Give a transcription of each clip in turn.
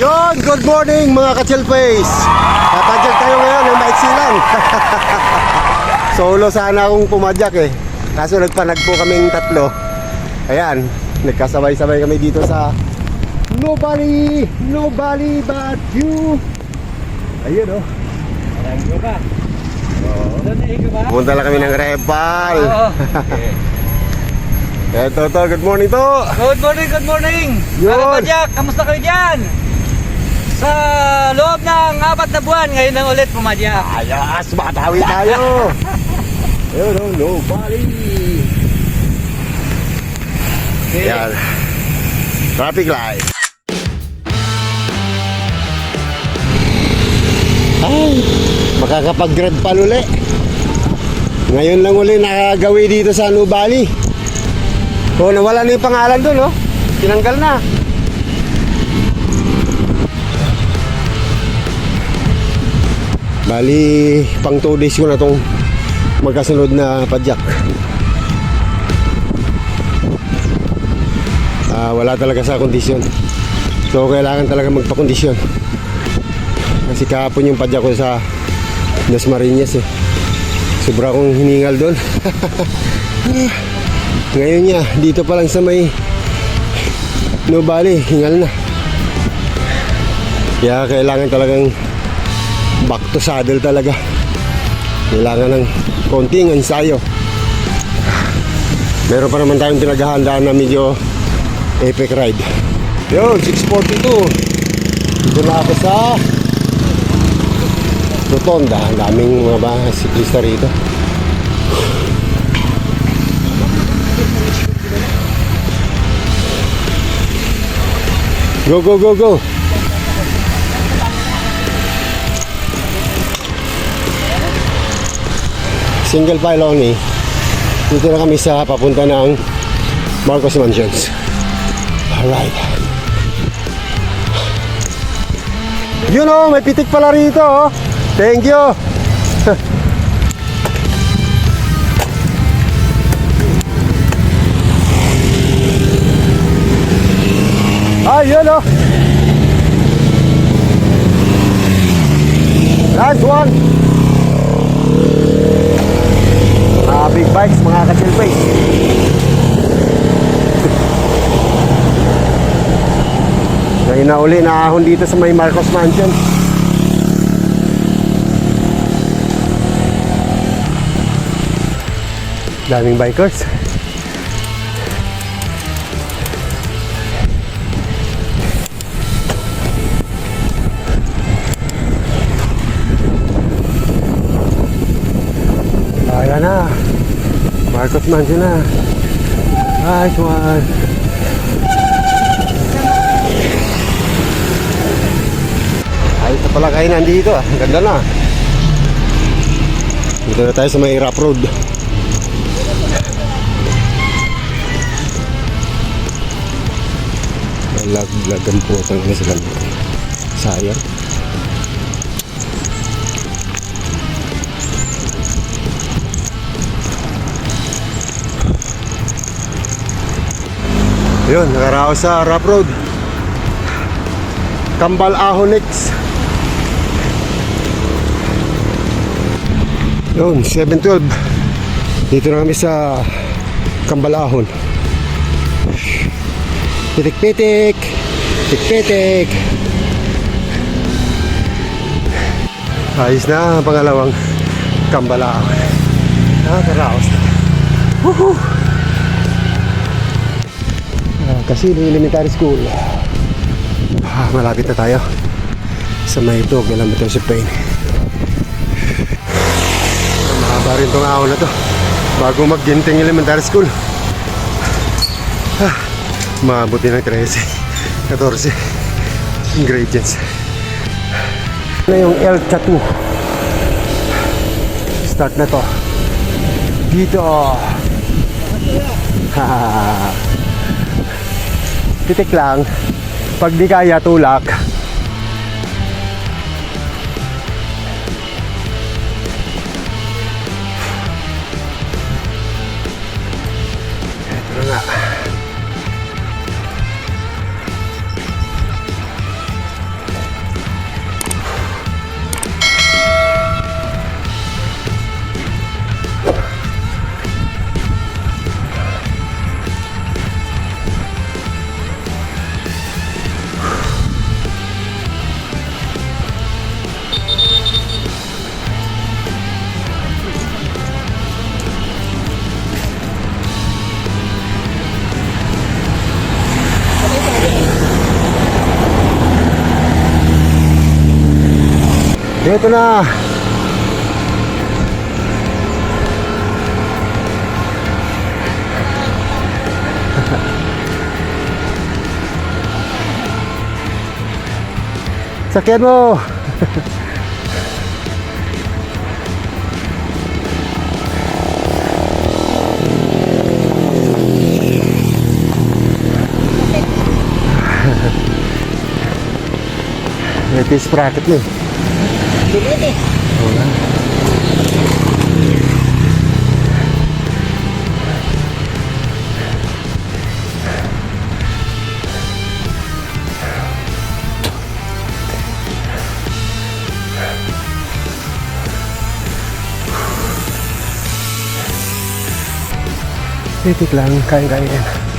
Yon, good morning mga ka-chill face. Tapadyak tayo ngayon ng maiksi lang. Solo sana akong pumadyak eh. Kaso nagpanag po kaming tatlo. Ayan, nagkasabay-sabay kami dito sa Nobody, nobody but you. Ayun oh. Ikaw ba? Doon na ikaw ba? Pumunta lang kami ng Repal. Oo. Eto to, good morning to. Good morning, good morning! Yun. Mga Jack, kamusta kayo dyan? Sa loob ng apat na buwan, ngayon lang ulit pumadyak. Ayos, matawi tayo. Ayun oh, nobody. Yan. Traffic light. Ay, makakapag-grad pa uli. Ngayon lang uli nakagawi dito sa Nubali. Oh, nawala na yung pangalan doon, oh. Tinanggal na. Bali, pang 2 days ko na tong magkasunod na padyak. Ah, wala talaga sa kondisyon. So, kailangan talaga magpa-kondisyon. Kasi kahapon yung padyak ko sa Las Marinas eh. Sobra akong hiningal doon. Ngayon niya, dito pa lang sa may Nubali, hingal na. Kaya kailangan talagang back to saddle talaga. Kailangan ng konting ensayo. Meron pa naman tayong pinaghahandaan na medyo epic ride. Yun, 642. Dito na ako sa Rotonda. Ang daming mga ba, siklista rito. Go, go, go, go. Single file only. Dito na kami sa papunta ng Marcos Mansions. Alright. Yun oh, may pitik pala rito oh. Thank you. ah, yun oh. Nice one. Mga big bikes, mga face. Ngayon na uli naahon dito sa may Marcos Mansion. Daming bikers. Marcos Mansion na. Nice one. Ayos na pala kainan dito ah. Ganda na. Dito na tayo sa may rough road. Lag-lagan po ang sila. Sayang. Yun, nakaraos sa rough road. Kambal Ahonix. Yun, 712. Dito na kami sa Kambalahon. Pitik-pitik. Pitik-pitik. Ayos na ang pangalawang Kambalahon. Nakakaraos na. Woohoo! Kasi elementary school. Ah, malapit na tayo sa may dog elementary sa Pain. Mahaba rin itong ahon na to bago magginting elementary school. Ah, mabuti ng 13, 14 ingredients. Na yung El Chatu. Start na to. Dito. Ha. Titik lang. Pag di kaya, tulak. Ito na. Sakyan mo. Ito yung sprocket mo eh. Bilis. Titik lang, kaya-kaya yan.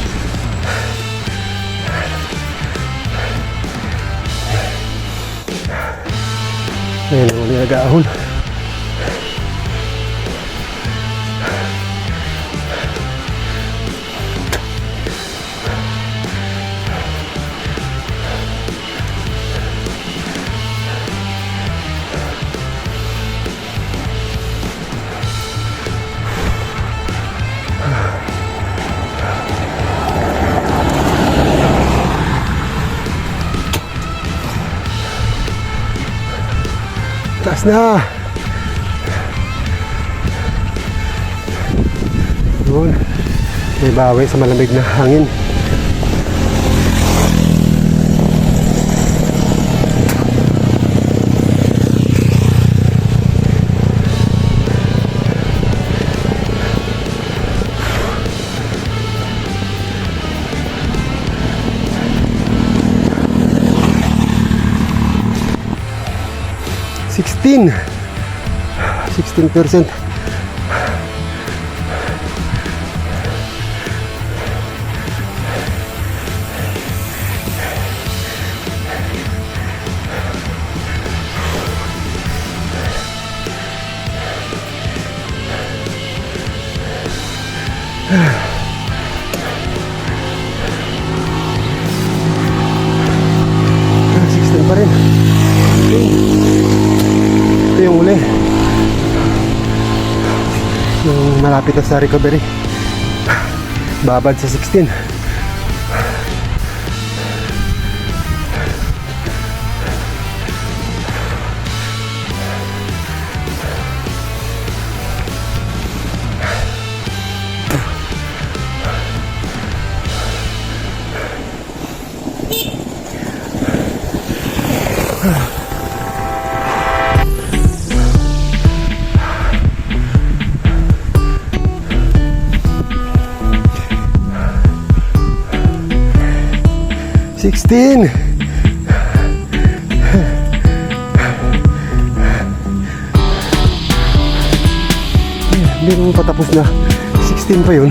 እኔ ጋር አሁን Taas na! Doon. May bawi sa malamig na hangin. 16 16 malapit na sa recovery. Babad sa 16. Sixteen. Hindi naman patapos na. 16 pa yun.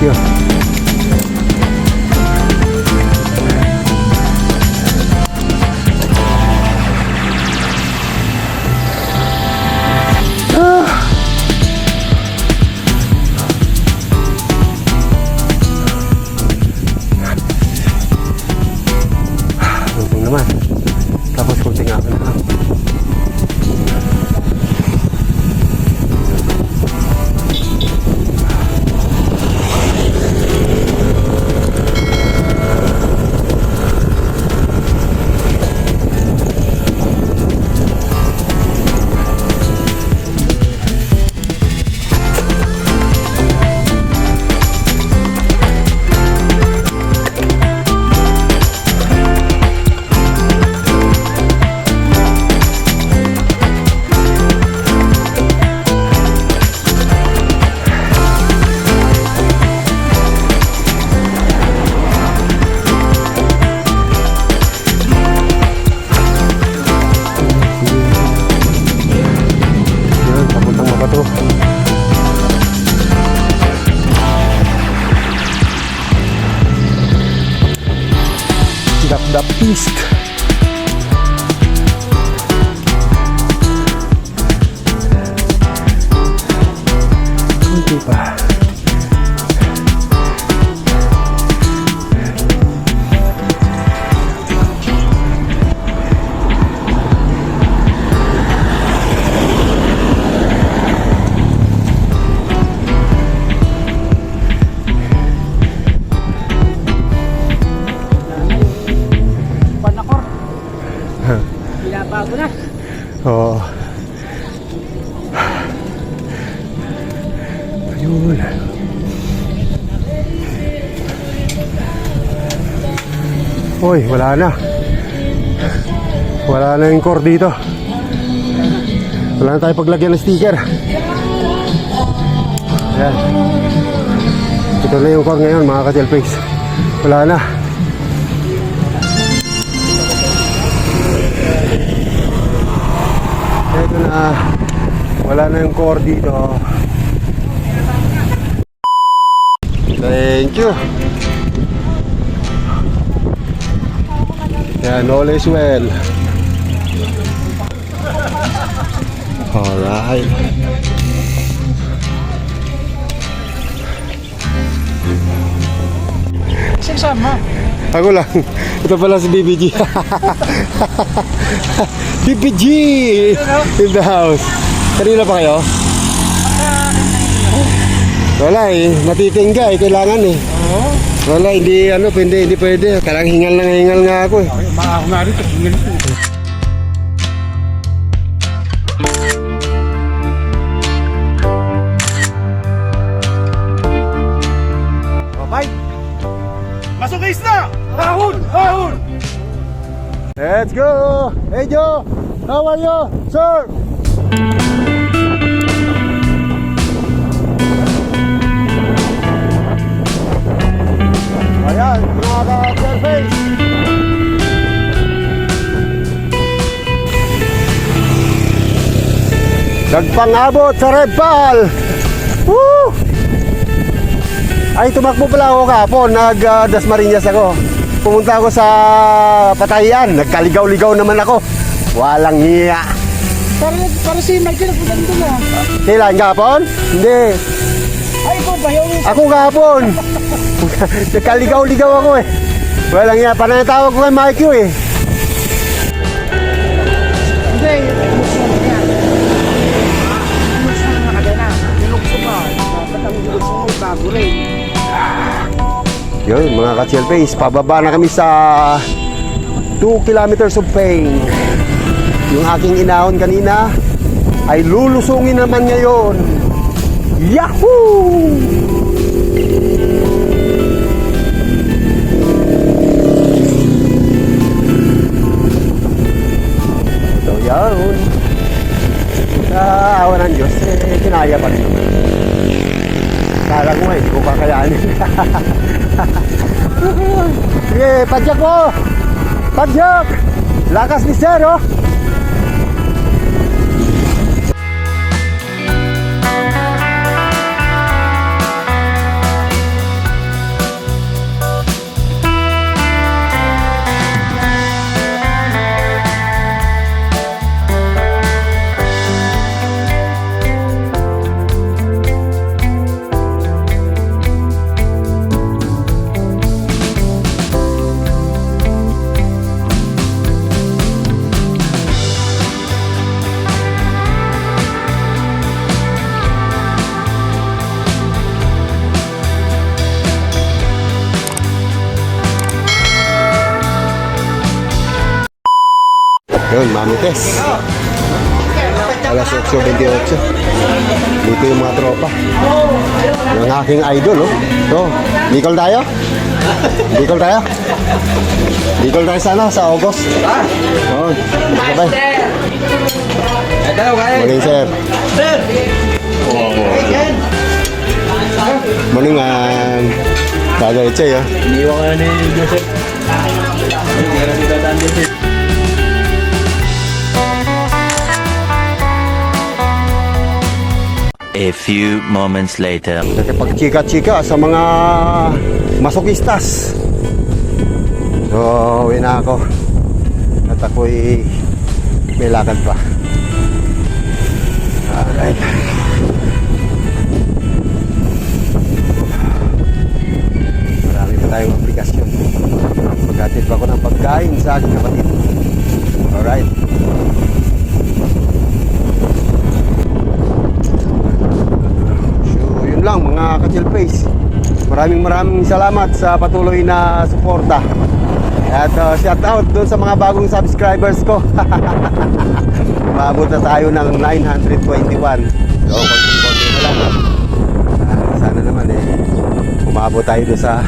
Thank you. The Beast. Wala na. Wala na yung core dito. Wala na tayo paglagyan ng sticker. Ayan. Ito na yung core ngayon mga ka face. Wala na. Ito na. Wala na yung core dito. Thank you. Yan, all is well. Alright. Sasama. Ako lang. Ito pala si BBG. BBG! In the house. Kanina pa kayo? Wala eh. Natitingga eh. Kailangan eh. Wala, hindi ano, hindi, hindi pwede. Kailangan hingal na hingal nga ako eh. Mga ako nga rito. Okay. Masukis na! Ahon! Ahon! Let's go! Hey Joe! How are you, sir? Ayan, mga ka-surface. Nagpangabot sa Red Pal! Woo! Ay, tumakbo pala ako kahapon. Nag-Dasmariñas ako. Pumunta ako sa Patayan. Nagkaligaw-ligaw naman ako. Walang hiya. Para, para si Michael nagpunta na. Kailan kahapon? Hindi. Ay, ikaw ba yung... Ako kahapon. Nagkaligaw-ligaw ako eh. Walang hiya. Parang natawag ko kay Mikey eh. Hindi, yan. Yun, mga ka-chill face. Pababa na kami sa 2 kilometers of pain. Yung aking inahon kanina ay lulusungin naman ngayon. Yahoo! Mo! Padyak! Lakas ni Sir, oh! Yun, Mami Tess. Alas 8.28. Dito yung mga tropa. Yung aking idol, oh. So, Bicol tayo? Bicol tayo? Bicol tayo sana sa August. Oo. Sabay. Morning, sir. Sir! Morning, man. Kagaritsa, yun. Iniwan ka na ni Joseph. Hindi ka A few moments later. Nakipagchika-chika sa mga masokistas. So, uwi na ako. At ako'y may lakad pa. Alright. Marami pa tayong aplikasyon. Maghatid pa ako ng pagkain sa aking kapatid. Alright. So, yun lang mga ka-chill face. Maraming maraming salamat sa patuloy na suporta. At uh, shout out doon sa mga bagong subscribers ko. Umabot na tayo ng 921. So, konti-konti na lang. Ah, sana naman eh, umabot tayo doon sa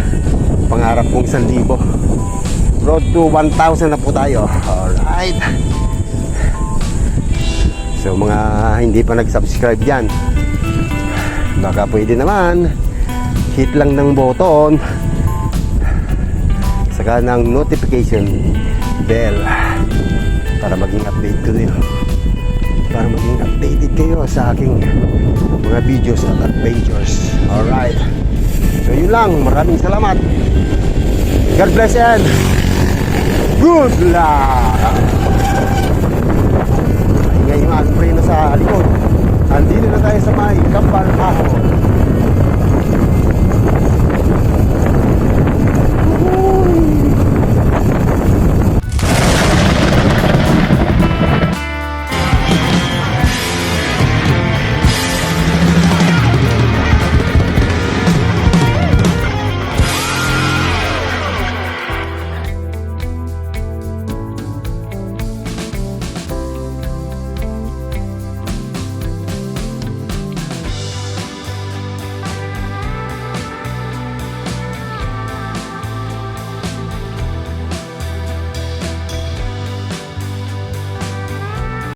pangarap kong 1,000. Road to 1,000 na po tayo. Alright. So mga hindi pa nag-subscribe dyan, baka pwede naman. Hit lang ng button. Saka ng notification bell para maging update kayo. Para maging updated kayo sa aking mga videos at adventures. Alright. So yun lang. Maraming salamat. God bless and good luck! Ingay yung aking preno sa likod Andito na tayo sa may Kambal Ahon.